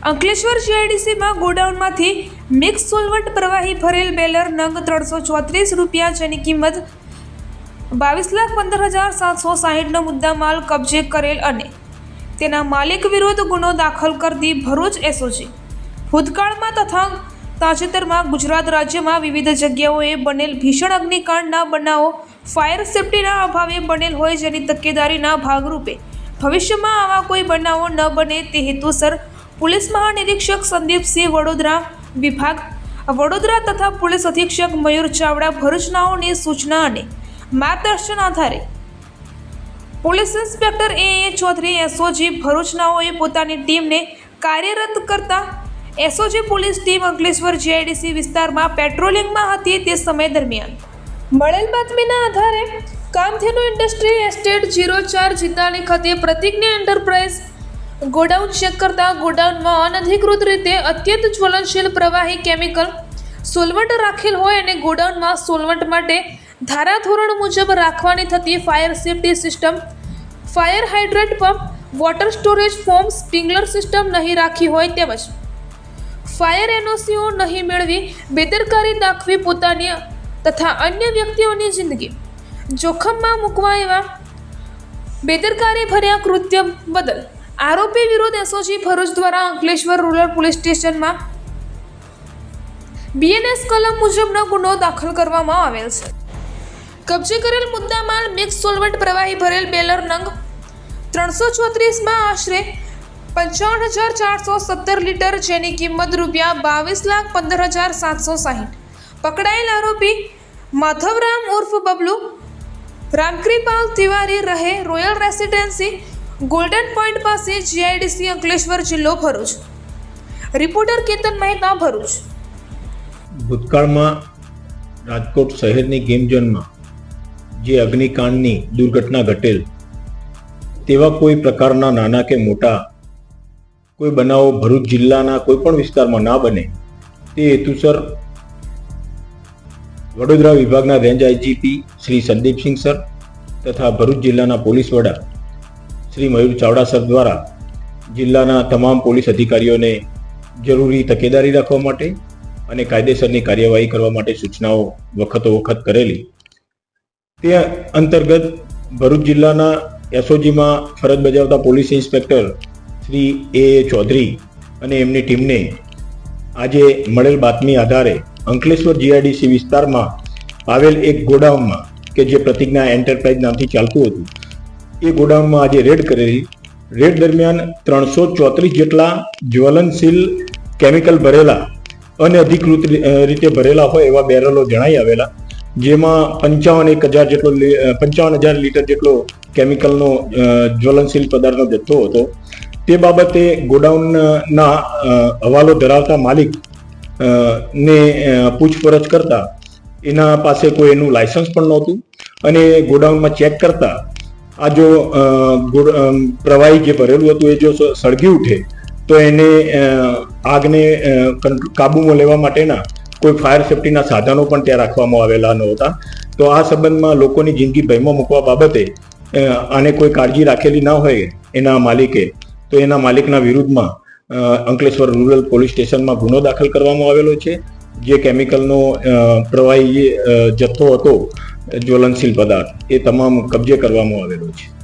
અંકલેશ્વર જીઆઈડીસીમાં ગોડાઉનમાંથી mix solvent પ્રવાહી ભરેલ બેલર નંગ ત્રણસો ચોત્રીસ રૂપિયા જેની કિંમત બાવીસ લાખ પંદર હજાર સાતસો સાહીઠનો મુદ્દામાલ કબજે કરેલ અને તેના માલિક વિરુદ્ધ ગુનો દાખલ કરતી ભરૂચ એસઓજી. ભૂતકાળમાં તથા તાજેતરમાં ગુજરાત રાજ્યમાં વિવિધ જગ્યાઓએ બનેલ ભીષણ અગ્નિકાંડના બનાવો ફાયર સેફ્ટીના અભાવે બનેલ હોય જેની તકેદારીના ભાગરૂપે ભવિષ્યમાં આવા કોઈ બનાવો ન બને તે હેતુસર પોલીસ મહાનિરીક્ષક સંદીપસિંહ વડોદરા વિભાગ, વડોદરા તથા પોલીસ અધિક્ષક મયુર ચાવડા ભરૂચનાઓની સૂચના અને માર્ગદર્શન આધારે police inspector A. A. Chaudhary SOG ભરૂચનાઓએ પોતાની ટીમને કાર્યરત કરતા SOG police team Ankleshwar GIDC વિસ્તારમાં પેટ્રોલિંગમાં હતી તે સમય દરમિયાન. મળેલ બાતમીના આધારે કામધેનુ ઇન્ડસ્ટ્રી એસ્ટેટ જીરો ચાર જીતાની ખાતે પ્રતિજ્ઞા એન્ટરપ્રાઇઝ ગોડાઉન ચેક કરતા ગોડાઉનમાં અનધિકૃત રીતે અત્યંત જ્વલનશીલ પ્રવાહી કેમિકલ સોલવન્ટ રાખેલ હોય અને ગોડાઉનમાં સોલવન્ટ માટે ધારાધોરણ મુજબ રાખવાની થતી fire safety system fire hydrant pump water storage foam sprinkler system નહીં રાખી હોય તેમજ ફાયર એનઓસીઓ નહીં મેળવી બેદરકારી દાખવી પોતાની તથા અન્ય વ્યક્તિઓની જિંદગી જોખમમાં મૂકવા એવા બેદરકારી ભર્યા કૃત્ય બદલ આરોપી વિરુદ્ધ એસઓજી ભરૂચ દ્વારા અંકલેશ્વર રૂરલ પોલીસ સ્ટેશનમાં બીએનએસ કલમ મુજબનો ગુનો દાખલ કરવામાં આવેલ છે. કબજે કરેલ મુદ્દામાલ મિક્સ સોલવન્ટ પ્રવાહી ભરેલ બેલર નંગ ત્રણસો ચોત્રીસમાં આશરે પંચાવન હજાર ચારસો સત્તર લીટર જેની કિંમત રૂપિયા બાવીસ લાખ પંદર હજાર સાતસો સાહીઠ. પકડાયેલ આરોપી માધવરામ ઉર્ફ બબલુ, રામકૃપાલ તિવારી રહે રોયલ રેસિડેન્સી ગોલ્ડન પોઈન્ટ પાસે જીઆઈડીસી અંકલેશ્વર જિલ્લો ભરૂચ. રિપોર્ટર કેતન મહેતા, ભરૂચ. ભૂતકાળમાં રાજકોટ શહેરની ગેમ ઝોનમાં જે અગ્નિકાંડની દુર્ઘટના ઘટેલ, તેવા કોઈ પ્રકારના નાના કે મોટા, કોઈ બનાવો ભરૂચ જિલ્લાના કોઈ પણ વિસ્તારમાં ના બને, તે હેતુસર વડોદરા વિભાગના range IGP Shri Sandeepsinh sir તથા ભરૂચ જિલ્લાના પોલીસ વડા શ્રી મયુર ચાવડા સર દ્વારા જિલ્લાના તમામ પોલીસ અધિકારીઓને જરૂરી તકેદારી રાખવા માટે અને કાયદેસરની કાર્યવાહી કરવા માટે સૂચનાઓ વખતો વખત કરેલી. તે અંતર્ગત ભરૂચ જિલ્લાના એસઓજીમાં ફરજ બજાવતા police inspector Shri A Chaudhary અને એમની ટીમને આજે મળેલ બાતમી આધારે અંકલેશ્વર જીઆઈડીસી વિસ્તારમાં આવેલ એક ગોડાઉનમાં કે જે પ્રતિજ્ઞા એન્ટરપ્રાઇઝ નામથી ચાલતું હતું. એ ગોડાઉનમાં આજે રેડ કરેલી રેડ દરમિયાન ત્રણસો ચોત્રીસ જેટલા જ્વલનશીલ કેમિકલ ભરેલા અને અધિકૃત રીતે ભરેલા હોય એવા બેરલો જણાઈ આવેલા, જેમાં પંચાવન એક હજાર જેટલો પંચાવન હજાર લીટર જેટલો કેમિકલનો જ્વલનશીલ પદાર્થનો જથ્થો હતો. તે બાબતે ગોડાઉનના હવાલો ધરાવતા માલિક ને પૂછપરછ કરતા એના પાસે કોઈ એનું લાયસન્સ પણ નહોતું અને ગોડાઉનમાં ચેક કરતા આ જો પ્રવાહી જે ભરેલું હતું એ જો સળગી ઉઠે, તો એને આગને કાબૂમાં લેવા માટેના કોઈ ફાયર સેફટીના સાધનો પણ ત્યાં રાખવામાં આવેલા નહોતા. તો આ સંબંધમાં લોકોની જિંદગી ભયમાં મૂકવા બાબતે આને કોઈ કાળજી રાખેલી ના હોય એના માલિકે, તો એના માલિકના વિરુદ્ધમાં અંકલેશ્વર રૂરલ પોલીસ સ્ટેશનમાં ગુનો દાખલ કરવામાં આવેલો છે. જે કેમિકલનો પ્રવાહી જથ્થો હતો જ્વલનશીલ પદાર્થ એ તમામ કબજે કરવામાં આવેલો છે.